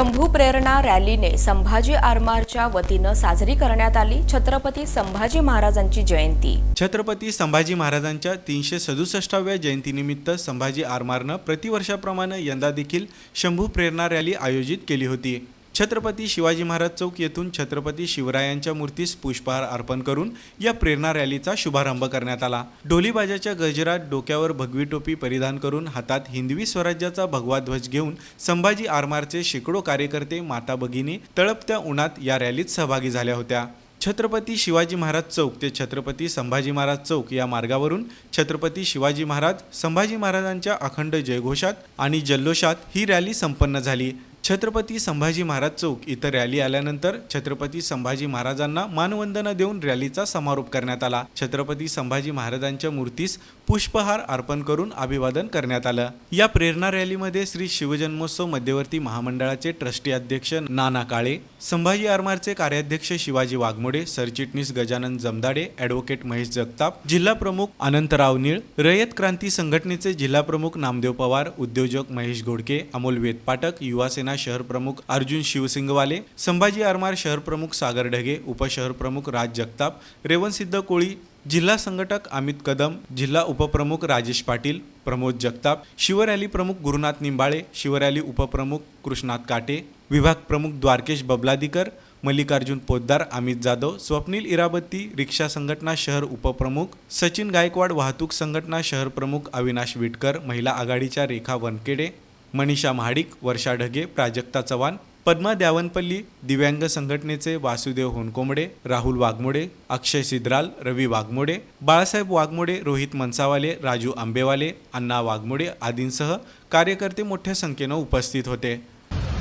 शंभू प्रेरणा रॅलीने संभाजी आरमारच्या वतीनं साजरी करण्यात आली. छत्रपती संभाजी महाराजांची जयंती. छत्रपती संभाजी महाराजांच्या तीनशे सदुसष्टाव्या जयंतीनिमित्त संभाजी आरमारनं प्रतिवर्षाप्रमाणे यंदा देखील शंभू प्रेरणा रॅली आयोजित केली होती. छत्रपती शिवाजी महाराज चौक येथून छत्रपती शिवरायांच्या मूर्तीस पुष्पहार अर्पण करून या प्रेरणा रॅलीचा शुभारंभ करण्यात आला. ढोलीबाजाच्या गजरात डोक्यावर भगवी टोपी परिधान करून हातात हिंदवी स्वराज्याचा भगवा ध्वज घेऊन संभाजी आरमारचे शेकडो कार्यकर्ते माता भगिनी तळपत्या उन्हात या रॅलीत सहभागी झाल्या होत्या. छत्रपती शिवाजी महाराज चौक ते छत्रपती संभाजी महाराज चौक या मार्गावरून छत्रपती शिवाजी महाराज संभाजी महाराजांच्या अखंड जयघोषात आणि जल्लोषात ही रॅली संपन्न झाली. छत्रपती संभाजी महाराज चौक इथं रॅली आल्यानंतर छत्रपती संभाजी महाराजांना मानवंदना देऊन रॅलीचा समारोप करण्यात आला. छत्रपती संभाजी महाराजांच्या मूर्तीस पुष्पहार अर्पण करून अभिवादन करण्यात आलं. या प्रेरणा रॅलीमध्ये श्री शिवजन्मोत्सव मध्यवर्ती महामंडळाचे ट्रस्टी अध्यक्ष नाना काळे संभाजी आरमारचे कार्याध्यक्ष शिवाजी वाघमोडे सरचिटणीस गजानन जमदाडे ॲडव्होकेट महेश जगताप जिल्हा प्रमुख अनंतराव निळ रयत क्रांती संघटनेचे जिल्हा प्रमुख नामदेव पवार उद्योजक महेश घोडके अमोल वेदपाटक युवासेना शहर प्रमुख अर्जुन शिवसिंगवाले संभाजी आरमार शहर प्रमुख सागर ढगे उपशहर प्रमुख राज जगताप रेवणसिद्ध कोळी जिल्हा संघटक अमित कदम जिल्हा उपप्रमुख राजेश पाटील प्रमोद जगताप शिवरॅली प्रमुख गुरुनाथ निंबाळे शिवरॅली उपप्रमुख कृष्णात काटे विभाग प्रमुख द्वारकेश बबलादीकर मल्लिकार्जुन पोद्दार अमित जाधव स्वप्नील इराबत्ती रिक्षा संघटना शहर उपप्रमुख सचिन गायकवाड वाहतूक संघटना शहर प्रमुख अविनाश विटकर महिला आघाडीच्या रेखा वनकेडे मनीषा महाडिक वर्षा ढगे प्राजक्ता चव्हाण पद्मा द्यावनपल्ली दिव्यांग संघटनेचे वासुदेव होनकोंबडे राहुल वाघमोडे अक्षय सिद्राल रवी वाघमोडे बाळासाहेब वाघमोडे रोहित मनसावाले राजू आंबेवाले अण्णा वाघमोडे आदींसह कार्यकर्ते मोठ्या संख्येनं उपस्थित होते.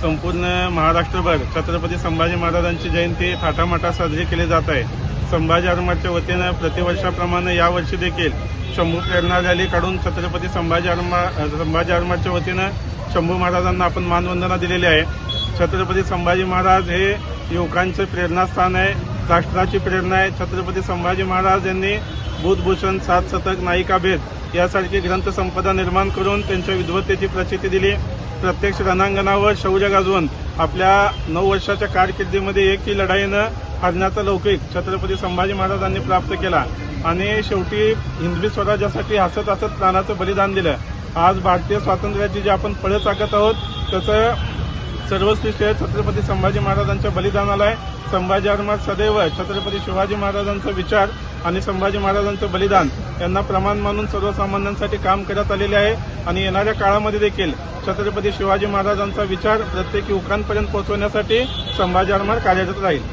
संपूर्ण महाराष्ट्रभर छत्रपती संभाजी महाराजांची जयंती थाटामाटा साजरी केली जात आहे. संभाजी आरमारच्या वतीनं प्रतिवर्षाप्रमाणे यावर्षी देखील शंभू प्रेरणा रॅली काढून छत्रपती संभाजी आरमार संभाजी आरमारच्या वतीनं शंभू महाराजांना आपण मानवंदना दिलेली आहे. छत्रपती संभाजी महाराज हे युवकांचे प्रेरणास्थान आहे राष्ट्राची प्रेरणा आहे. छत्रपती संभाजी महाराज यांनी बुधभूषण सात शतक नायिका भेद यासारखी ग्रंथसंपदा निर्माण करून त्यांच्या विद्वत्तेची प्रचिती दिली. प्रत्यक्ष रणांगणावर शौर्य गाजवून आपल्या नऊ वर्षाच्या कारकिर्दीमध्ये एकही लढाईनं हरण्याचा लौकिक छत्रपती संभाजी महाराजांनी प्राप्त केला. आणि शेवटी हिंदवी स्वराज्यासाठी हसत हसत प्राणाचं बलिदान दिलं. आज भारतीय स्वातंत्र्याची जी आपण पळत टाकत आहोत त्याचं सर्वश्रेष्ठ छत्रपती संभाजी महाराजांच्या बलिदानाला आहे. संभाजी अर्मात सदैव छत्रपती शिवाजी महाराजांचा विचार आणि संभाजी महाराजांचं बलिदान यांना प्रमाण मानून सर्वसामान्यांसाठी काम करत आलेले आहे. आणि येणाऱ्या काळामध्ये देखील छत्रपती शिवाजी महाराजांचा विचार प्रत्येक युवकांपर्यंत पोहोचवण्यासाठी संभाजी आरमार कार्यरत राहील.